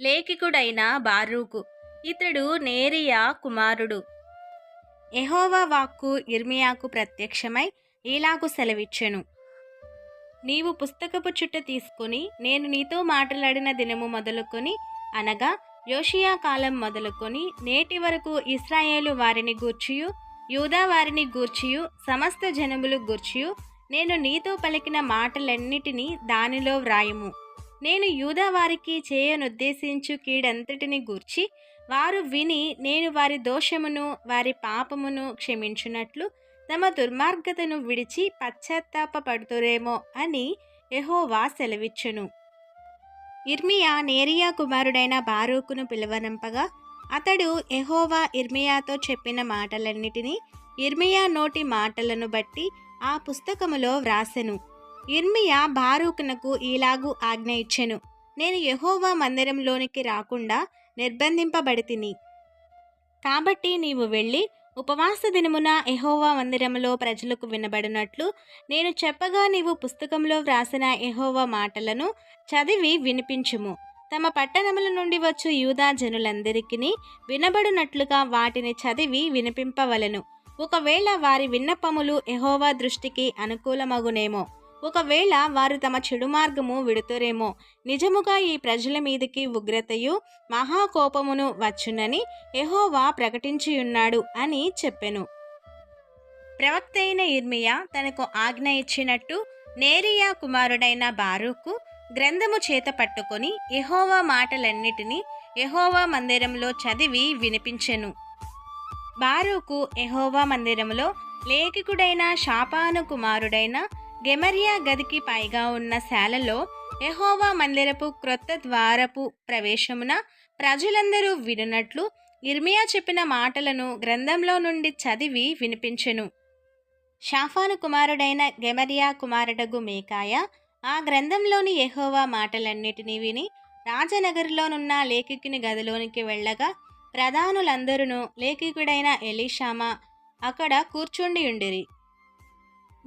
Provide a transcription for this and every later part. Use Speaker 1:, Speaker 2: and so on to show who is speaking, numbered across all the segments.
Speaker 1: లేఖికుడైన బారూకు. ఇతడు నేరియా కుమారుడు. ఎహోవా వాక్కు ఇర్మియాకు ప్రత్యక్షమై ఇలాగు సెలవిచ్చెను. నీవు పుస్తకపు చుట్ట తీసుకుని నేను నీతో మాట్లాడిన దినము మొదలుకొని అనగా యోషియా కాలం మొదలుకొని నేటి వరకు ఇస్రాయేలు వారిని గూర్చియు యూదా వారిని గూర్చియు సమస్త జనములు గూర్చియు నేను నీతో పలికిన మాటలన్నిటినీ దానిలో వ్రాయము. నేను యూదా వారికి చేయనుద్దేశించు కీడంతటిని గూర్చి వారు విని నేను వారి దోషమును వారి పాపమును క్షమించున్నట్లు తమ దుర్మార్గతను విడిచి పశ్చాత్తాపపడుతురేమో అని ఎహోవా సెలవిచ్చును. ఇర్మియా నేరియా కుమారుడైన బారూకును పిలువనంపగా అతడు ఎహోవా ఇర్మియాతో చెప్పిన మాటలన్నిటినీ ఇర్మియా నోటి మాటలను బట్టి ఆ పుస్తకములో వ్రాసెను. ఇర్మియా బారూకునకు ఈలాగు ఆజ్ఞ ఇచ్చెను. నేను యహోవా మందిరంలోనికి రాకుండా నిర్బంధింపబడితిని. కాబట్టి నీవు వెళ్ళి ఉపవాస దినమున ఎహోవా మందిరములో ప్రజలకు వినబడినట్లు నేను చెప్పగా నీవు పుస్తకంలో వ్రాసిన ఎహోవా మాటలను చదివి వినిపించుము. తమ పట్టణముల నుండి వచ్చు యూదా జనులందరికీ వినబడినట్లుగా వాటిని చదివి వినిపింపవలను. ఒకవేళ వారి విన్నపములు ఎహోవా దృష్టికి అనుకూలమగునేమో. ఒకవేళ వారు తమ చెడు మార్గము విడుతురేమో నిజముగా ఈ ప్రజల మీదకి ఉగ్రతయు మహాకోపమును వచ్చునని ఎహోవా ప్రకటించియున్నాడు అని చెప్పెను. ప్రవక్త అయిన ఇర్మియా తనకు ఆజ్ఞ ఇచ్చినట్టు నేరియా కుమారుడైన బారూకు గ్రంథము చేత పట్టుకొని ఎహోవా మాటలన్నిటినీ ఎహోవా మందిరంలో చదివి వినిపించెను. బారూకు ఎహోవా మందిరములో లేఖికుడైన శాపాను కుమారుడైన గెమరియా గదికి పైగా ఉన్న శాలలో ఎహోవా మందిరపు క్రొత్త ద్వారపు ప్రవేశమున ప్రజలందరూ వినున్నట్లు ఇర్మియా చెప్పిన మాటలను గ్రంథంలో నుండి చదివి వినిపించెను. షాఫాను కుమారుడైన గెమరియా కుమారుడగు మేకాయ ఆ గ్రంథంలోని ఎహోవా మాటలన్నిటినీ విని రాజనగర్లోనున్న లేఖికుని గదిలోనికి వెళ్ళగా ప్రధానులందరూ లేఖికుడైన ఎలీషామా అక్కడ కూర్చుండి ఉండిరి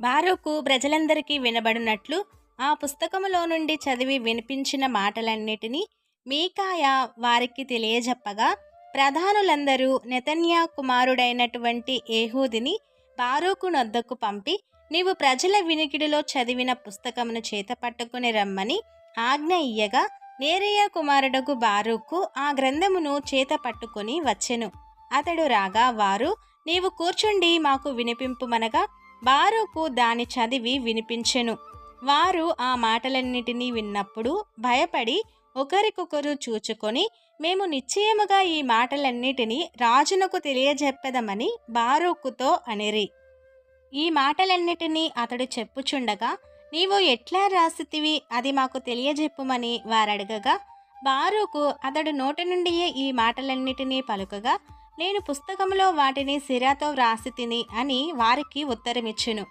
Speaker 1: బారూకు ప్రజలందరికీ వినబడినట్లు ఆ పుస్తకములో నుండి చదివి వినిపించిన మాటలన్నిటినీ మీకాయ వారికి తెలియజెప్పగా ప్రధానులందరూ నెతన్యా కుమారుడైనటువంటి ఏహూదిని బారోకు నొద్దకు పంపి నీవు ప్రజల వినికిడిలో చదివిన పుస్తకమును చేత పట్టుకుని రమ్మని ఆజ్ఞ ఇయ్యగా నేరయ్య కుమారుడకు బారూకు ఆ గ్రంథమును చేత పట్టుకొని వచ్చెను. అతడు రాగా వారు నీవు కూర్చుండి మాకు వినిపింపుమనగా బారూకు దాని చదివి వినిపించెను. వారు ఆ మాటలన్నిటినీ విన్నప్పుడు భయపడి ఒకరికొకరు చూచుకొని మేము నిశ్చయముగా ఈ మాటలన్నిటినీ రాజునకు తెలియజెప్పదమని బారూకుతో అనిరి. ఈ మాటలన్నిటినీ అతడు చెప్పుచుండగా నీవు ఎట్లా రాసితివి? అది మాకు తెలియజెప్పుమని వారడగగా బారూకు అతడు నోటి నుండియే ఈ మాటలన్నిటినీ పలుకగా నేను పుస్తకంలో వాటిని సిరాతో వ్రాసి తిని అని వారికి ఉత్తరమిచ్చును.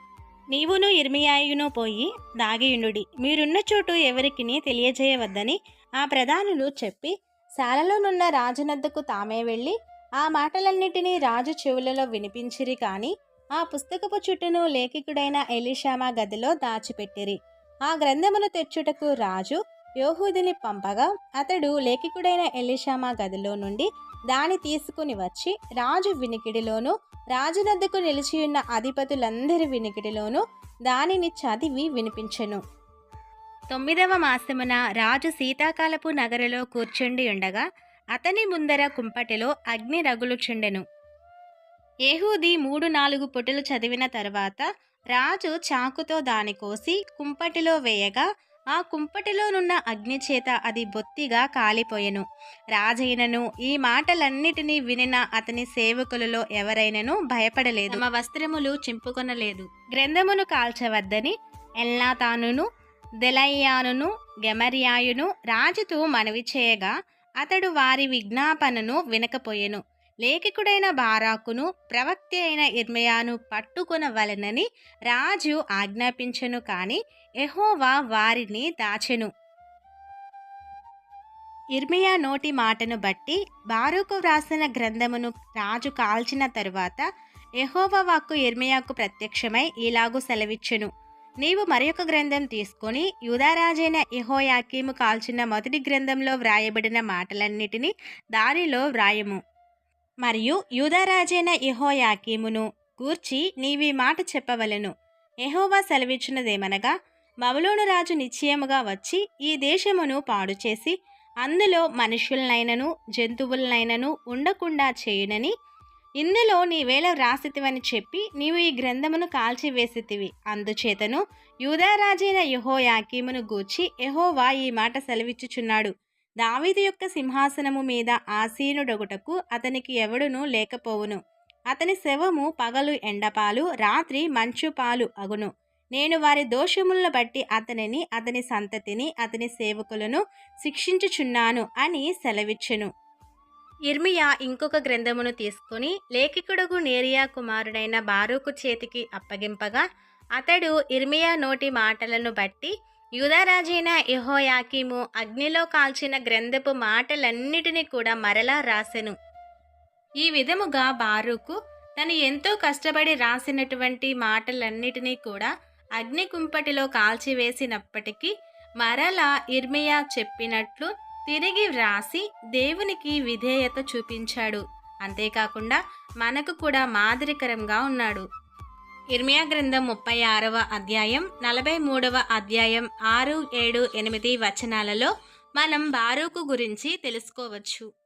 Speaker 1: నీవును ఇర్మియాయును పోయి దాగియుండుడి. మీరున్న చోటు ఎవరికిని తెలియజేయవద్దని ఆ ప్రధానులు చెప్పి శాలలోనున్న రాజునద్దకు తామే వెళ్ళి ఆ మాటలన్నిటినీ రాజు చెవులలో వినిపించిరి కానీ ఆ పుస్తకపు చుట్టూను లేఖికుడైన ఎలిషామా గదిలో దాచిపెట్టిరి. ఆ గ్రంథమును తెచ్చుటకు రాజు యోహూదిని పంపగా అతడు లేఖికుడైన ఎలిషామా గదిలో నుండి దాని తీసుకుని వచ్చి రాజు వినికిడిలోనూ రాజునద్దకు నిలిచియున్న అధిపతులందరి వినికిడిలోనూ దానిని చదివి వినిపించెను. తొమ్మిదవ మాసమున రాజు శీతాకాలపు నగరలో కూర్చుండి ఉండగా అతని ముందర కుంపటిలో అగ్ని రగులుచుండెను. ఏహూది మూడు నాలుగు పుటలు చదివిన తర్వాత రాజు చాకుతో దాని కోసి కుంపటిలో వేయగా ఆ కుంపటిలోనున్న అగ్ని చేత అది బొత్తిగా కాలిపోయెను. రాజైనను ఈ మాటలన్నిటినీ వినిన అతని సేవకులలో ఎవరైనను భయపడలేదు. తమ వస్త్రములు చింపుకొనలేదు. గ్రంథమును కాల్చవద్దని ఎల్నాతానును దెలయ్యానును గెమర్యాయును రాజుతో మనవి చేయగా అతడు వారి విజ్ఞాపనను వినకపోయెను. లేఖికుడైన బారాకును ప్రవక్త అయిన ఇర్మయాను పట్టుకొనవలనని రాజు ఆజ్ఞాపించెను కాని ఎహోవా వారిని దాచెను. ఇర్మియా నోటి మాటను బట్టి బారుకు వ్రాసిన గ్రంథమును రాజు కాల్చిన తరువాత ఎహోవా వాక్కు ఇర్మియాకు ప్రత్యక్షమై ఇలాగు సెలవిచ్చెను. నీవు మరొక గ్రంథం తీసుకొని యూదారాజైన ఎహోయాకీము కాల్చిన మొదటి గ్రంథంలో వ్రాయబడిన మాటలన్నిటినీ దానిలో వ్రాయము. మరియు యూదరాజైన యెహోయాకీమును గూర్చి నీవీ మాట చెప్పవలెను. ఎహోవా సెలవిచ్చినదేమనగా బబులోను రాజు నిశ్చయముగా వచ్చి ఈ దేశమును పాడు చేసి అందులో మనుషులనైనను జంతువులనైనను ఉండకుండా చేయునని ఇందులో నీవేళ వ్రాసితివని చెప్పి నీవు ఈ గ్రంథమును కాల్చివేసితివి. అందుచేతను యూదారాజైన యహోయాకీమును గూర్చి ఎహోవా ఈ మాట సెలవిచ్చుచున్నాడు. దావీదు యొక్క సింహాసనము మీద ఆసీనుడొగుటకు అతనికి ఎవడునూ లేకపోవును. అతని శవము పగలు ఎండపాలు రాత్రి మంచుపాలు అగును. నేను వారి దోషములను బట్టి అతనిని అతని సంతతిని అతని సేవకులను శిక్షించుచున్నాను అని సెలవిచ్చెను. ఇర్మియా ఇంకొక గ్రంథమును తీసుకొని లేఖికుడుగు నేరియా కుమారుడైన బారూకు చేతికి అప్పగింపగా అతడు ఇర్మియా నోటి మాటలను బట్టి యూదరాజైన యహోయాకీము అగ్నిలో కాల్చిన గ్రంథపు మాటలన్నిటినీ కూడా మరలా రాసెను. ఈ విధముగా బారూకు తను ఎంతో కష్టపడి రాసినటువంటి మాటలన్నిటినీ కూడా అగ్ని కుంపటిలో కాల్చివేసినప్పటికీ మరలా ఇర్మియా చెప్పినట్లు తిరిగి వ్రాసి దేవునికి విధేయత చూపించాడు. అంతేకాకుండా మనకు కూడా మాదిరికరంగా ఉన్నాడు. ఇర్మియా గ్రంథం ముప్పై ఆరవ అధ్యాయం నలభై మూడవ అధ్యాయం ఆరు ఏడు ఎనిమిది వచనాలలో మనం బారూకు గురించి తెలుసుకోవచ్చు.